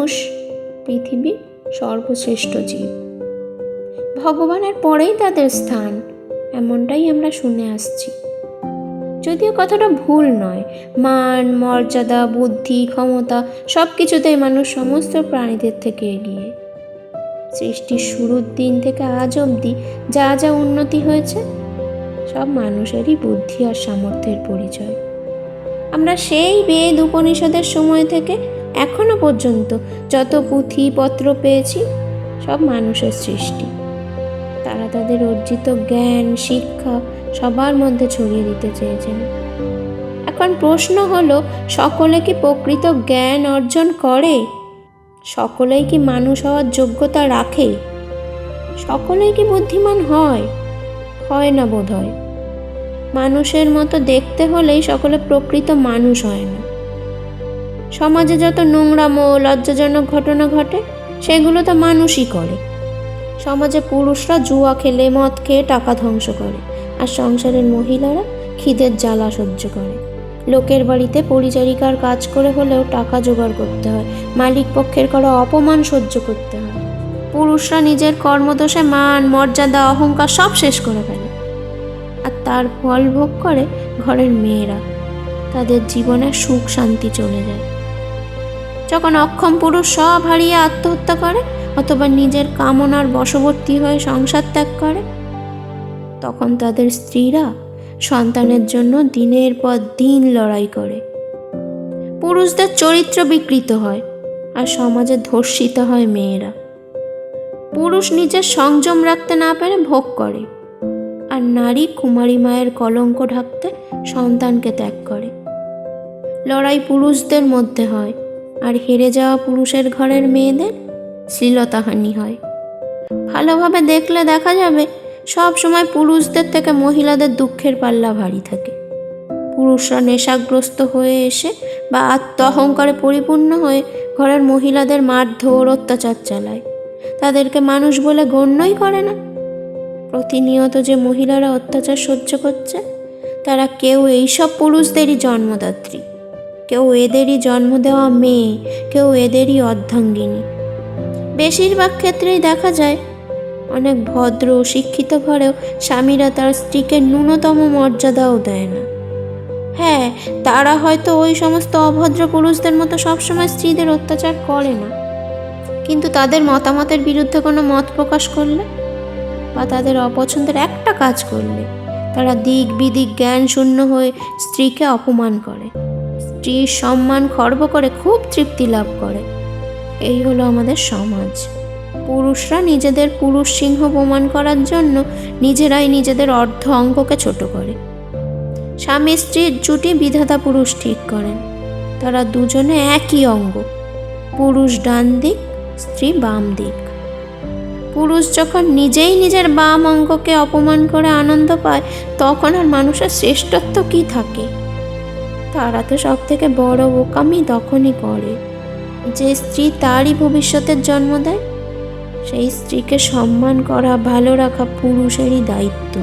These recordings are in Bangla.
মানুষ পৃথিবীর সর্বশ্রেষ্ঠ জীব। ভগবানের পরেই তাদের স্থান, এমনটাই আমরা শুনে আসছি। যদিও কথাটা ভুল নয়, মান, মর্যাদা, বুদ্ধি, ক্ষমতা সব কিছুতেই মানুষ সমস্ত প্রাণীদের থেকে এগিয়ে। সৃষ্টির শুরুর দিন থেকে আজ অবধি যা যা উন্নতি হয়েছে, সব মানুষেরই বুদ্ধি আর সামর্থ্যের পরিচয়। আমরা সেই বেদ উপনিষদের সময় থেকে এখনও পর্যন্ত যত পুঁথি পত্র পেয়েছি, সব মানুষের সৃষ্টি। তারা তাদের অর্জিত জ্ঞান, শিক্ষা সবার মধ্যে ছড়িয়ে দিতে চেয়েছেন। এখন প্রশ্ন হলো, সকলে কি প্রকৃত জ্ঞান অর্জন করে? সকলেই কি মানুষ হওয়ার যোগ্যতা রাখে? সকলেই কি বুদ্ধিমান হয়? হয় না বোধ হয় মানুষের মতো দেখতে হলেই সকলে প্রকৃত মানুষ হয় না। সমাজে যত নোংরামো লজ্জাজনক ঘটনা ঘটে, সেগুলো তো মানুষই করে। সমাজে পুরুষরা জুয়া খেলে, মদ খেয়ে টাকা ধ্বংস করে আর সংসারের মহিলারা খিদের জ্বালা সহ্য করে। লোকের বাড়িতে পরিচারিকার কাজ করে হলেও টাকা জোগাড় করতে হয়, মালিক পক্ষের করা অপমান সহ্য করতে হয়। পুরুষরা নিজের কর্মদোষে মান, মর্যাদা, অহংকার সব শেষ করে ফেলে আর তার ফল ভোগ করে ঘরের মেয়েরা। তাদের জীবনে সুখ শান্তি চলে যায়। যখন অক্ষম পুরুষ সব হারিয়ে আত্মহত্যা করে, অথবা নিজের কামনার বশবর্তী হয়ে সংসার ত্যাগ করে, তখন তাদের স্ত্রীরা সন্তানের জন্য দিনের পর দিন লড়াই করে। পুরুষদের চরিত্র বিকৃত হয়, আর সমাজে ধর্ষিত হয় মেয়েরা। পুরুষ নিজের সংযম রাখতে না পেরে ভোগ করে, আর নারী কুমারী মায়ের কলঙ্ক ঢাকতে সন্তানকে ত্যাগ করে। লড়াই পুরুষদের মধ্যে হয় আর হেরে যাওয়া পুরুষের ঘরের মেয়েদের শ্লীলতাহানি হয়। ভালোভাবে দেখলে দেখা যাবে, সব সময় পুরুষদের থেকে মহিলাদের দুঃখের পাল্লা ভারী থাকে। পুরুষরা নেশাগ্রস্ত হয়ে এসে বা আত্ম অহংকারে পরিপূর্ণ হয়ে ঘরের মহিলাদের মারধর অত্যাচার চালায়। তাদেরকে মানুষ বলে গণ্যই করে না। প্রতিনিয়ত যে মহিলারা অত্যাচার সহ্য করছে, তারা কেউ এইসব পুরুষদেরই জন্মদাত্রী। কেউ এদেরই জন্ম দেওয়া মেয়ে, কেউ এদেরই অর্ধাঙ্গিনী। বেশিরভাগ ক্ষেত্রেই দেখা যায়, অনেক ভদ্র শিক্ষিত ঘরেও স্বামীরা তার স্ত্রীকে ন্যূনতম মর্যাদাও দেয় না। হ্যাঁ তারা হয়তো ওই সমস্ত অভদ্র পুরুষদের মতো সবসময় স্ত্রীদের অত্যাচার করে না। কিন্তু তাদের মতামতের বিরুদ্ধে কোনো মত প্রকাশ করলে? বা তাদের অপছন্দের একটা কাজ করলে? তারা দিক বিদিক জ্ঞান শূন্য হয়ে স্ত্রীকে অপমান করে। স্ত্রীর সম্মান খর্ব করে খুব তৃপ্তি লাভ করে। এই হলো আমাদের সমাজ। পুরুষরা নিজেদের পুরুষ সিংহ প্রমাণ করার জন্য নিজেরাই নিজেদের অর্ধ অঙ্গকে ছোট করে। স্বামী স্ত্রীর জুটি বিধাতা পুরুষ ঠিক করেন। তারা দুজনে একই অঙ্গ। পুরুষ ডান দিক, স্ত্রী বাম দিক। পুরুষ যখন নিজেই নিজের বাম অঙ্গকে অপমান করে আনন্দ পায়, তখন আর মানুষের শ্রেষ্ঠত্ব কি থাকে? তারা তো সব থেকে বড় বোকামি তখনই করে। যে স্ত্রী তারই ভবিষ্যতের জন্ম দেয়, সেই স্ত্রীকে সম্মান করা, ভালো রাখা পুরুষেরই দায়িত্ব।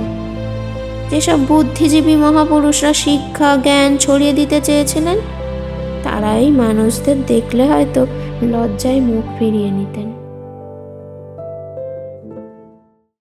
যেসব বুদ্ধিজীবী মহাপুরুষরা শিক্ষা, জ্ঞান ছড়িয়ে দিতে চেয়েছিলেন, তারাই মানুষদের দেখলে হয়তো লজ্জায় মুখ ফিরিয়ে নিতেন।